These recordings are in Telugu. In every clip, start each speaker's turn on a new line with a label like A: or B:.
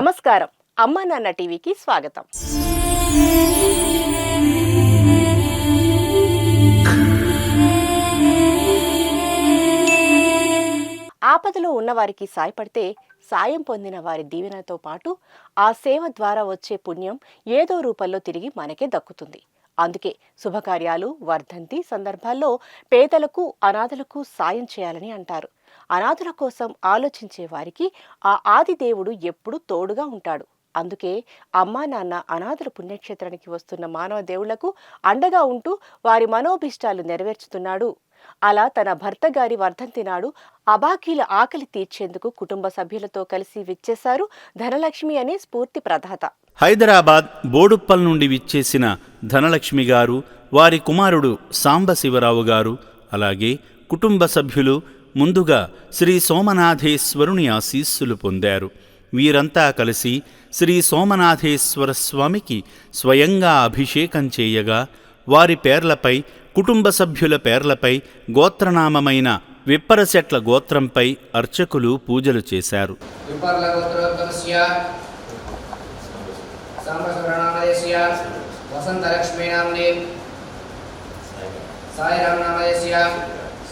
A: నమస్కారం. అమ్మా నాన్న టీవీకి స్వాగతం. ఆపదలో ఉన్నవారికి సాయపడితే సాయం పొందిన వారి దీవెనతో పాటు ఆ సేవ ద్వారా వచ్చే పుణ్యం ఏదో రూపంలో తిరిగి మనకే దక్కుతుంది. అందుకే శుభకార్యాలు వర్ధంతి సందర్భాల్లో పేదలకు అనాథలకు సాయం చేయాలని అంటారు. అనాథుల కోసం ఆలోచించే వారికి ఆ ఆది దేవుడు ఎప్పుడూ తోడుగా ఉంటాడు. అందుకే అమ్మా నాన్న అనాథుల పుణ్యక్షేత్రానికి వస్తున్న మానవ దేవుళ్ళకు అండగా ఉంటూ వారి మనోభిష్టాలు నెరవేర్చుతున్నాడు. అలా తన భర్త గారి వర్ధంతి నాడు అబాకీల ఆకలి తీర్చేందుకు కుటుంబ సభ్యులతో కలిసి విచ్చేశారు ధనలక్ష్మి అనే స్ఫూర్తి ప్రదాత
B: హైదరాబాద్ బోడుప్పల్ నుండి విచ్చేసిన ధనలక్ష్మి గారు వారి కుమారుడు సాంబశివరావు గారు అలాగే కుటుంబ సభ్యులు ముందుగా శ్రీ సోమనాథేశ్వరుని ఆశీస్సులు పొందారు. వీరంతా కలిసి శ్రీ సోమనాథేశ్వర స్వామికి స్వయంగా అభిషేకం చేయగా వారి పేర్లపై కుటుంబ సభ్యుల పేర్లపై గోత్రనామమైన విప్పరశెట్ల గోత్రంపై అర్చకులు పూజలు చేశారు.
C: విపర్లగోత్రోత్తమస్య సాంబశివనామయస్య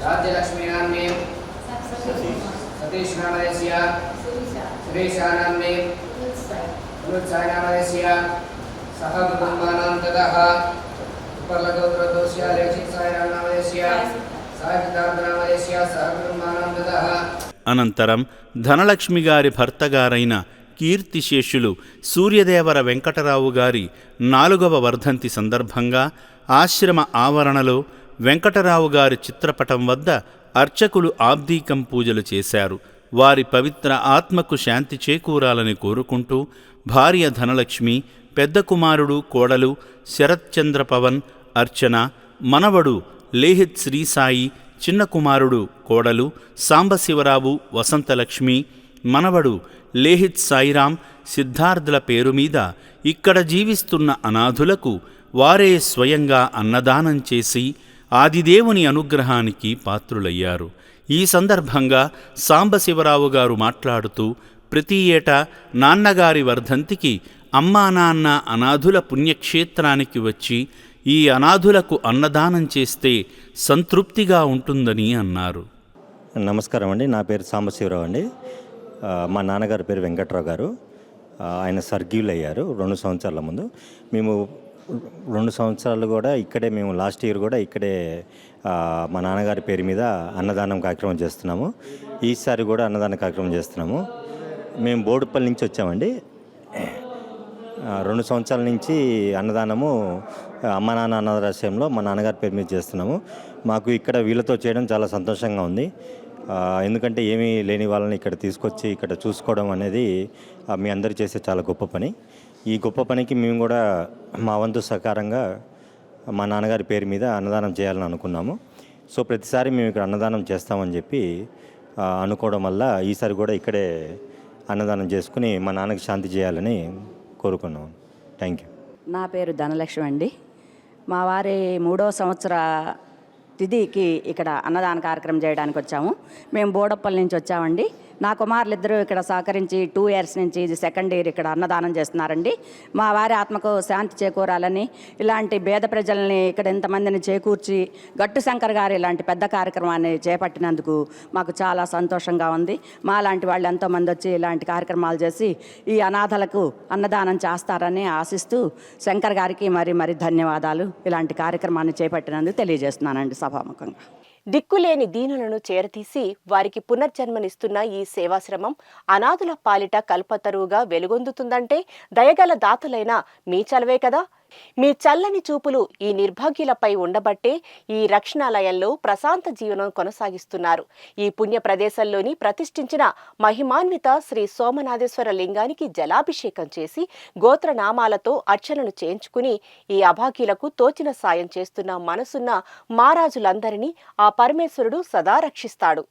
C: తతః ఉపలగోత్రోత్తమస్య రాజ్యలక్ష్మీనామ్ని సతీష్నామయస్య సురేశానామ్ని పురుత్సాయనామయస్య సహ కుటుంబానాం తతః ఉపలగోత్రోత్తమస్య లేఖిత్ సాయిరామనామయస్య సాయిపితార్థనామయస్య సహ
B: అనంతరం ధనలక్ష్మి గారి భర్తగారైన కీర్తిశేషులు సూర్యదేవర వెంకటరావు గారి నాలుగవ వర్ధంతి సందర్భంగా ఆశ్రమ ఆవరణలో వెంకటరావు గారి చిత్రపటం వద్ద అర్చకులు ఆబ్దీకం పూజలు చేశారు. వారి పవిత్ర ఆత్మకు శాంతి చేకూరాలని కోరుకుంటూ భార్య ధనలక్ష్మి పెద్ద కుమారుడు కోడలు శరత్చంద్ర పవన్ అర్చన మనవడు లేహిత్ శ్రీసాయి చిన్న కుమారుడు కోడలు సాంబశివరావు వసంతలక్ష్మి మనవడు లేహిత్ సాయిరాం సిద్ధార్థుల పేరు మీద ఇక్కడ జీవిస్తున్న అనాథులకు వారే స్వయంగా అన్నదానం చేసి ఆదిదేవుని అనుగ్రహానికి పాత్రులయ్యారు. ఈ సందర్భంగా సాంబశివరావు గారు మాట్లాడుతూ ప్రతి ఏటా నాన్నగారి వర్ధంతికి అమ్మా నాన్న అనాథుల పుణ్యక్షేత్రానికి వచ్చి ఈ అనాథులకు అన్నదానం చేస్తే సంతృప్తిగా ఉంటుందని అన్నారు.
D: నమస్కారం అండి. నా పేరు సాంబశివరావు అండి. మా నాన్నగారి పేరు వెంకట్రావు గారు. ఆయన సర్గ్యులు అయ్యారు రెండు సంవత్సరాల ముందు. మేము రెండు సంవత్సరాలు కూడా ఇక్కడే మేము లాస్ట్ ఇయర్ కూడా ఇక్కడే మా నాన్నగారి పేరు మీద అన్నదానం కార్యక్రమం చేస్తున్నాము. ఈసారి కూడా అన్నదాన కార్యక్రమం చేస్తున్నాము. మేము బోడుపల్లి నుంచి వచ్చామండి. రెండు సంవత్సరాల నుంచి అన్నదానము అమ్మ నాన్న అన్నదాశ్రయంలో మా నాన్నగారి పేరు మీద చేస్తున్నాము. మాకు ఇక్కడ వీళ్ళతో చేయడం చాలా సంతోషంగా ఉంది. ఎందుకంటే ఏమీ లేని వాళ్ళని ఇక్కడ తీసుకొచ్చి ఇక్కడ చూసుకోవడం అనేది మీ అందరు చేసే చాలా గొప్ప పని. ఈ గొప్ప పనికి మేము కూడా మా వంతు సహకారంగా మా నాన్నగారి పేరు మీద అన్నదానం చేయాలని అనుకున్నాము. సో ప్రతిసారి మేము ఇక్కడ అన్నదానం చేస్తామని చెప్పి అనుకోవడం వల్ల ఈసారి కూడా ఇక్కడే అన్నదానం చేసుకుని మా నాన్నకి శాంతి చేయాలని కోరుకున్నాం. థ్యాంక్ యూ
E: నా పేరు ధనలక్ష్మి అండి. మా వారి మూడో సంవత్సర తిథికి ఇక్కడ అన్నదాన కార్యక్రమం చేయడానికి వచ్చాము. మేము బోడప్పల్ నుంచి వచ్చామండి. నా కుమారులు ఇద్దరు ఇక్కడ సహకరించి టూ ఇయర్స్ నుంచి ఇది సెకండ్ ఇయర్ ఇక్కడ అన్నదానం చేస్తున్నారండి. మా వారి ఆత్మకు శాంతి చేకూరాలని ఇలాంటి పేద ప్రజల్ని ఇక్కడ ఇంతమందిని చేకూర్చి గట్టు శంకర్ గారు ఇలాంటి పెద్ద కార్యక్రమాన్ని చేపట్టినందుకు మాకు చాలా సంతోషంగా ఉంది. మా లాంటి వాళ్ళు ఎంతోమంది వచ్చి ఇలాంటి కార్యక్రమాలు చేసి ఈ అనాథలకు అన్నదానం చేస్తారని ఆశిస్తూ శంకర్ గారికి మరి మరి ధన్యవాదాలు. ఇలాంటి కార్యక్రమాన్ని చేపట్టినందుకు తెలియజేస్తున్నానండి సభాముఖంగా.
A: దిక్కులేని దీనులను చేరతీసి వారికి పునర్జన్మనిస్తున్న ఈ సేవాశ్రమం అనాథుల పాలిట కల్పతరువుగా వెలుగొందుతుందంటే దయగల దాతలైన మీ చలవే కదా? మీ చల్లని చూపులు ఈ నిర్భాగ్యులపై ఉండబట్టే ఈ రక్షణాలయంలో ప్రశాంత జీవనం కొనసాగిస్తున్నారు. ఈ పుణ్య ప్రదేశంలోని ప్రతిష్ఠించిన మహిమాన్విత శ్రీ సోమనాథేశ్వర లింగానికి జలాభిషేకం చేసి గోత్రనామాలతో అర్చనలు చేయించుకుని ఈ అభాగ్యులకు తోచిన సాయం చేస్తున్న మనసున్న మారాజులందరినీ ఆ పరమేశ్వరుడు సదా రక్షిస్తాడు.